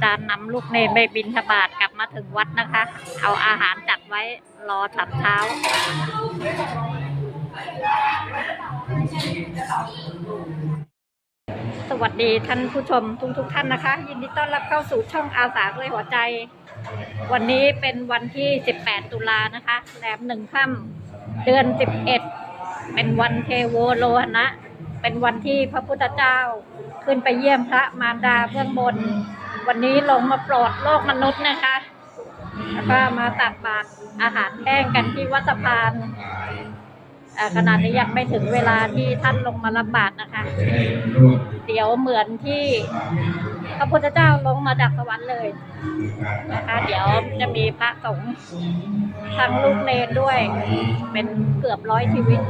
พระอาจารย์นำลูกเนรไปบินทบาทกลับมาถึงวัดนะคะ เอาอาหารจัดไว้รอฉันเช้า สวัสดีท่านผู้ชมทุกทุกท่านนะคะ ยินดีต้อนรับเข้าสู่ช่องอาสาด้วยหัวใจ วันนี้เป็นวันที่ 18 ตุลานะคะแรมหนึ่งค่ำเดือน 11 เป็นวันเทโวโลหณะเป็นวันที่พระพุทธเจ้าขึ้นไปเยี่ยมพระมารดาเบื้องบน วันนี้ลงมาโปรดโลกมนุษย์นะคะแล้วก็มาตักบาตรอาหารแห้งกันที่วัดสะพานอ่าขณะนี้ยังไม่ถึงเวลาที่ท่านลงมารับบาตรนะคะ เดี๋ยวเหมือนที่พระพุทธเจ้าลงมาจากสวรรค์เลยนะคะ เดี๋ยวจะมีพระสงฆ์ทางลูกเนรด้วย เป็นเกือบร้อยชีวิต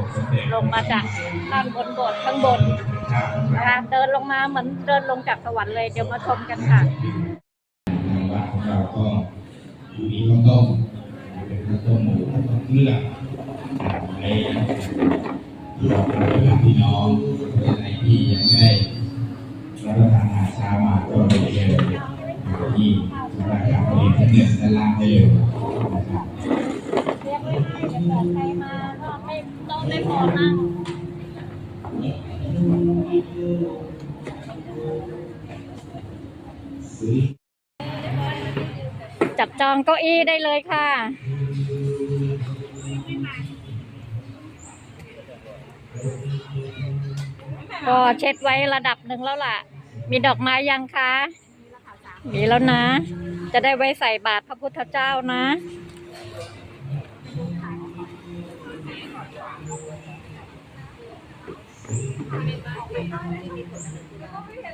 ลงมาจากข้างบนโบสถ์ข้างบน นะคะเดินลงมาเหมือนเดินลงจากสวรรค์เลย เดี๋ยวมาชมกันค่ะทางวัดของเราก็มีข้าวต้มเป็นข้าวต้มหมูข้าวต้มเลือดในรวมกับพี่น้องคนไหนที่ยังไม่ได้รับประทานอาหารเช้ามาก็ไปเชิญที่สำนักการเรียนชั้นหนึ่งด้านล่างได้เลยนะครับเรียกไม่ได้จะเกิดใครมาก็ไม่ต้องไม่พอนั่ง จับจองเก้าอี้ได้เลยค่ะ ก็เช็ดไว้ระดับหนึ่งแล้วล่ะ มีดอกไม้ยังคะ มีแล้วนะ จะได้ไว้ใส่บาตรพระพุทธเจ้านะ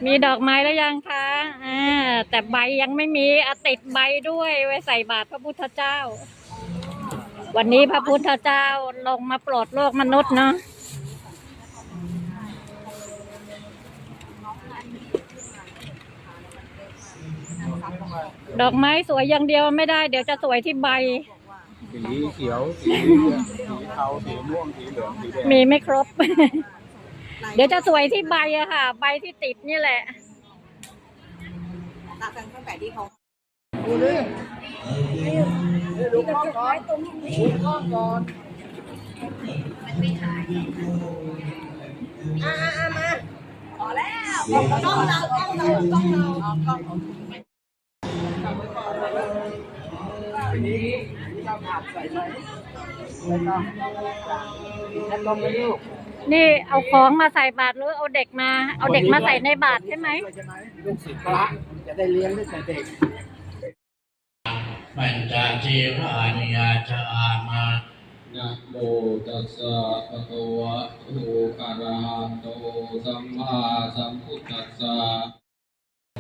มีดอกไม้แล้วยังคะอ่าแต่ใบยังไม่มีอะติดใบด้วยไว้ใส่บาตรพระพุทธเจ้า วันนี้พระพุทธเจ้าลงมาโปรดโลกมนุษย์เนาะดอกไม้สวยอย่างเดียวไม่ได้ เดี๋ยวจะสวยที่ใบ สีเขียว สีเหลืองสีเทาสีม่วง สีเหลือง สีแดง มีไม่ครบ เดี๋ยวจะสวยที่ใบอะค่ะ ใบที่ติดนี่แหละตักกันตั้งแต่ที่เขาดูดิดูกล้องก่อนดูกล้องก่อนอ่าอ่ามาพอแล้วกล้องเรากล้องเรากล้องเราเอากล้องเอาทีนี้เราผัดใส่ไปแล้วก็แล้วลงไปลูก นี่เอาของมาใส่บาตรหรือเอาเด็กมา เอาเด็กมาใส่ในบาตรใช่ไหมใช่ไหมลูกศิษย์พระจะได้เลี้ยงตั้งแต่เด็กปัญจชีรานิยาจามานะโมตัสสะภะคะวะโตอะระหะโตสัมมาสัมพุทธัสสะ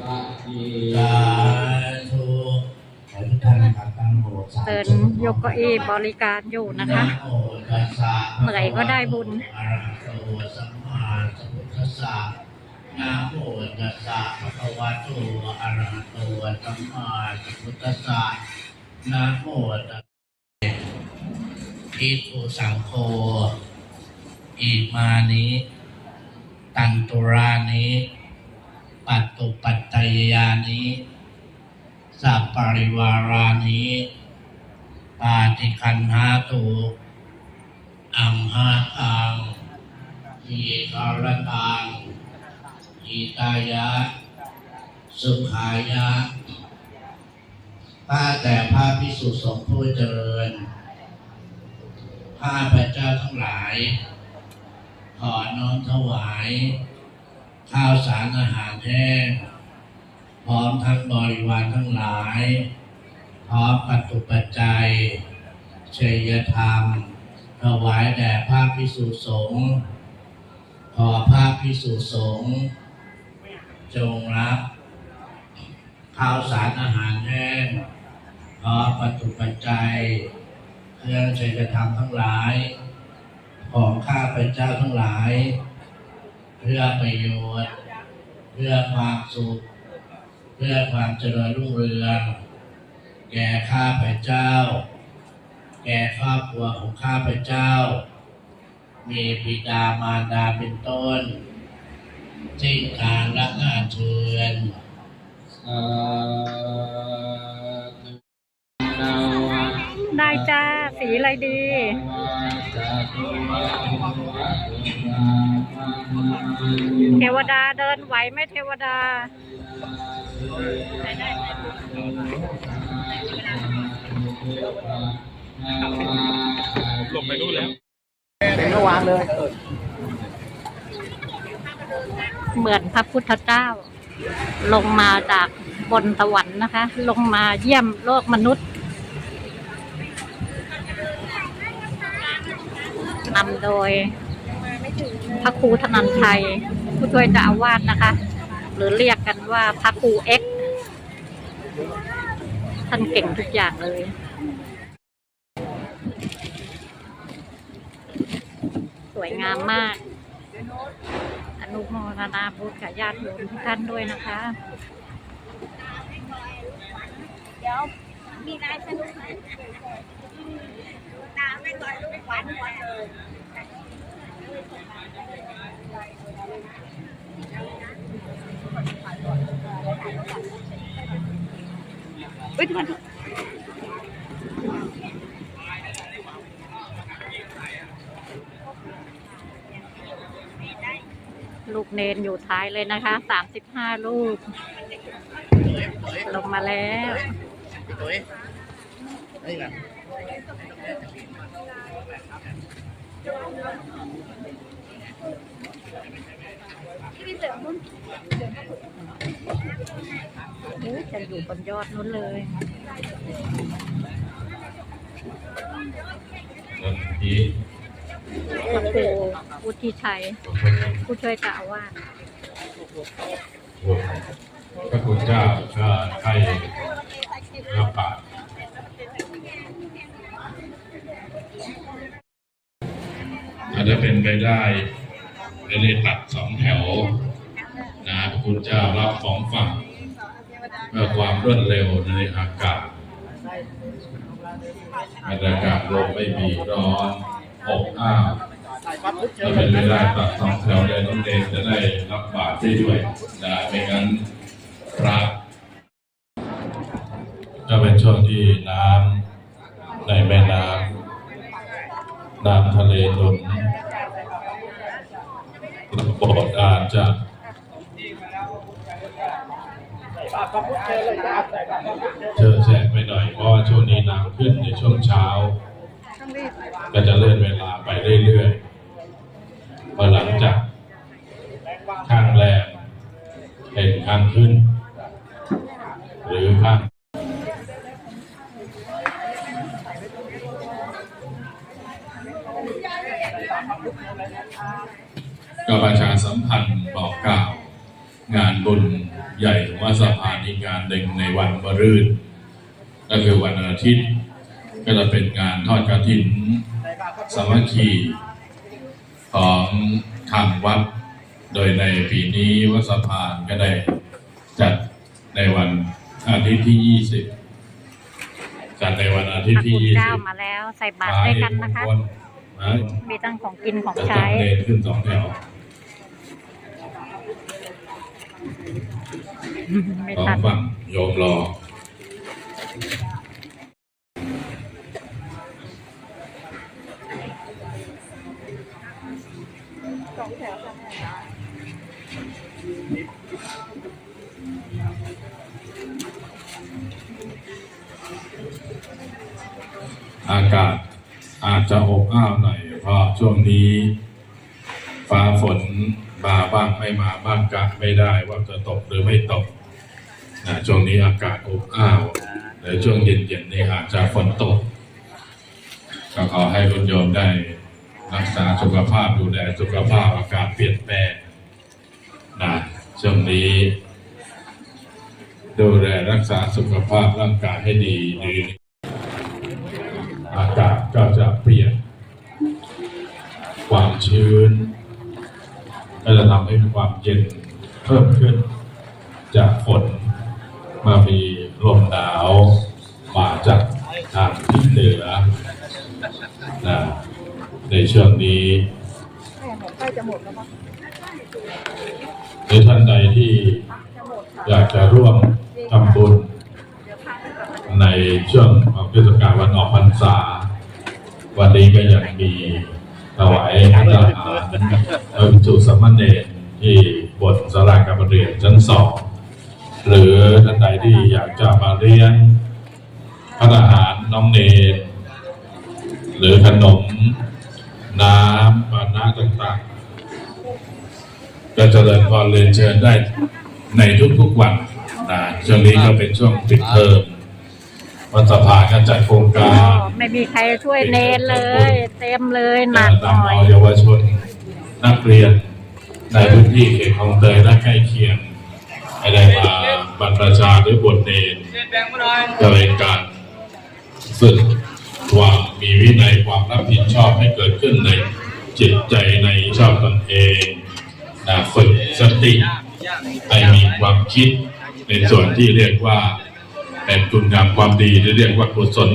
อะทิสาธุขอทุกท่านนะครับตั้งโมสาม เดินยกเก้าอี้บริการอยู่นะคะ เหนื่อยก็ได้บุญอะระหะโตสัมมาสัมพุทธัสสะนะโมตัสสะภะคะวะโตอะระหะโตสัมมาสัมพุทธัสสะนะโมตัสสะอิทุสังโฆอิมานิตันตุรานิปัตตุปัตตยานิ สัพปริวารานิปาติคันหาตุอัมหาตังยีกรตังยีตายะ สุขายะข้าแต่พระพิสุสงฆ์ผู้เจริญ ข้าพระเจ้าทั้งหลาย ขอน้อมถวาย ข้าวสารอาหารแห้ง พร้อมทั้งบริวารทั้งหลาย พร้อมปัจจุปัจจัยเชยธรรมถวายแด่พระพิสุสงฆ์ขอพระพิสุสงฆ์จงรับข้าวสารอาหารแห้งพร้อมปัจจุปัจจัยเครื่องเชยธรรมทั้งหลาย ของข้าพเจ้าทั้งหลาย เพื่อประโยชน์ เพื่อความสุข เพื่อความเจริญรุ่งเรือง แก่ข้าพเจ้า แก่ครอบครัวของข้าพเจ้า มีบิดามารดาเป็นต้นที่การละงานเชิญได้จ้า สีอะไรดีเทวดาเดินไหวไหมเทวดา ลงไปนู่นแล้วเมื่อวานเลยเหมือนพระพุทธเจ้า ลงมาจากบนสวรรค์นะคะ ลงมาเยี่ยมโลกมนุษย์นำโดยพระครูธนันชัยผู้ช่วยเจ้าอาวาสนะคะ หรือเรียกกันว่าพระครูเอ็กท่านเก่งทุกอย่างเลย สวยงามมาก อนุโมทนาบุญกับญาติโยมทุกท่านด้วยนะคะเดี๋ยวมีนายสนุกไหมน้ำไม่ต่อยลูกหวานหวานเลย ลูกเนนอยู่ท้ายเลยนะคะ สามสิบห้าลูก ลงมาแล้วอุ๊ย จะอยู่บนยอดนู้นเลยวันนี้พระครูวุฒิชัย ผู้ช่วยเจ้าอาวาสพระคุณเจ้าก็ให้รับปากถ้าจจะเป็นไปได้จะได้ตัดสองแถว พระคุณเจ้ารับของฝั่งเพื่อความรวดเร็วในอากาศบรรยากาศลมไม่มีร้อนอบอ้าวถ้าเป็นไปได้ตัดสองแถวเลยน้องเดนจะได้รับบาตรได้ด้วยนะไม่งั้นพระก็เป็นช่วงที่น้ำในแม่น้ำน้ำทะเลหนุนโบสถ์อาจจะ เจอแสงไปหน่อยเพราะว่าช่วงนี้น้ำขึ้นในช่วงเช้า ก็จะเลื่อนเวลาไปเรื่อยๆพอหลังจากข้างแรงเป็นข้างขึ้น หรือข้าง ก็ประชาสัมพันธ์บอกกล่าว งานบุญใหญ่ของวัดสะพานอีกงาน หนึ่งในวันมะรืนก็คือวันอาทิตย์ ก็จะเป็นงานทอดกระถินสามัคคีของทางวัด โดยในปีนี้วัดสะพานก็ได้จัดในวันอาทิตย์ที่ 20 จัดในวันอาพทิตระย์ที่คุณ20เจ้ามาแล้วใส่บาตรด้วยกันนะคะหลายนะมีทั้งของกินของจะใช้จัดเลนขึ้นสองแถวไม่สองทันฝั่ง โยมรออากาศอาจจะอบอ้าวหน่อยเพราะช่วงนี้ฟ้าฝนมาบ้างไม่มาบ้างกะไม่ได้ว่าจะตกหรือไม่ตก ช่วงนี้อากาศอบอ้าวในช่วงเย็นๆนี้อาจจะฝนตก ก็ขอให้คุณโยมได้รักษาสุขภาพดูแลสุขภาพอากาศเปลี่ยนแปลงนะช่วงนี้ ดูแลรักษาสุขภาพร่างกายให้ดีดีอากาศก็จะเปลี่ยน ความชื้น ก็จะทำให้ความเย็นเพิ่มขึ้นจากฝน มามีลมหนาวมาจากทางทิศเหนือนะในช่วงนี้ในท่านใดที่อยากจะร่วมทำบุญ ในช่วงเทศกาลวันออกพรรษา วันนี้ก็ยังมีถวายพระทหารพระภิกษุสามเณรที่บทสารากรระเรียนชั้นสอง หรือท่านใดที่อยากจะมาเรียนพระทหารน้องเนรหรือขนม น้ำปานะต่างๆ ก็เจริญพรเรียนเชิญได้ในทุกๆวันนะช่วงนี้ก็เป็นช่วงปิดเทอมวัดสภาก็จัดโครงการ ไม่มีใครช่วยเนนเลย เต็มเลยหนักหนำน่อยเอาเยาวชนนักเรียนในพื้นที่เขตคลองเตยและใกล้เคียงให้ได้มา บรรพชาหรือบทเนรจะเป็นการฝึกความมีวินัยความรับผิดชอบให้เกิดขึ้นในจิตใจในชอบตนเองนะฝึกสติให้มีความคิดในส่วนที่เรียกว่าเป็นคุณงามความดีหรือเรียกว่ากุศล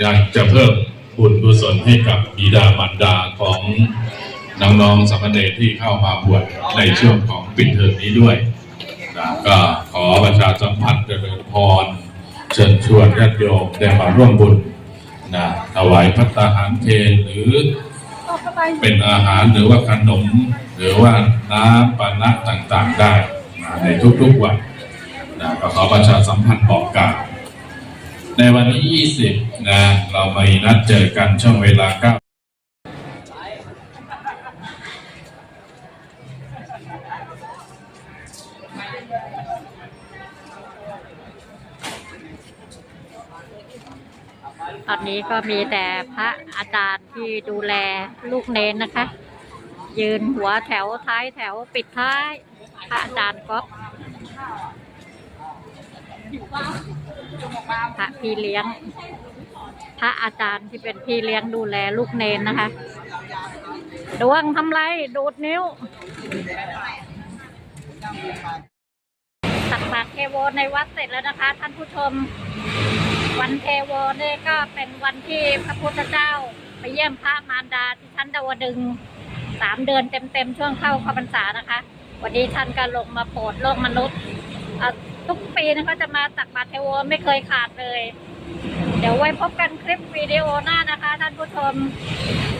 อยากจะเพิ่มบุญกุศลให้กับบิดามารดาของน้องๆสามเณรที่เข้ามาบวชในช่วงของปิดเทอมนี้ด้วย ก็ขอประชาสัมพันธ์เจริญพร เชิญชวนญาติโยมได้มาร่วมบุญนะถวายพัตตาหารเพลหรือเป็นอาหารหรือว่าขนม หรือว่าน้ำปานะต่างๆได้นะในทุกๆวันนะก็ขอประชาสัมพันธ์บอกกล่าวในวันที่ 20 นะ เรามานัดเจอกันช่วงเวลา 9 นี้ก็มีแต่พระอาจารย์ที่ดูแลลูกเนนนะคะ ยืนหัวแถวท้ายแถวปิดท้าย พระอาจารย์ก็พระพี่เลี้ยง พระอาจารย์ที่เป็นพี่เลี้ยงดูแลลูกเนนนะคะดวงทำไรดูดนิ้วตักบาตรเทโวในวัดเสร็จแล้วนะคะ ท่านผู้ชม วันเทวเนี่ยก็เป็นวันที่พระพุทธเจ้า ไปเยี่ยมพระมารดาที่ชั้นดาวดึงสามเดือนเต็มๆช่วงเข้าข้าพรรษานะคะ วันนี้ท่านก็ลงมาโปรดโลกมนุษย์ทุกปีนะคะจะมาตักบาตรเทวไม่เคยขาดเลย เดี๋ยวไว้พบกันคลิปวิดีโอหน้านะคะ ท่านผู้ชม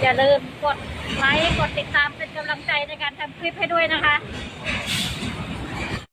อย่าลืมกดไลค์กดติดตามเป็นกำลังใจในการทำคลิปให้ด้วยนะคะ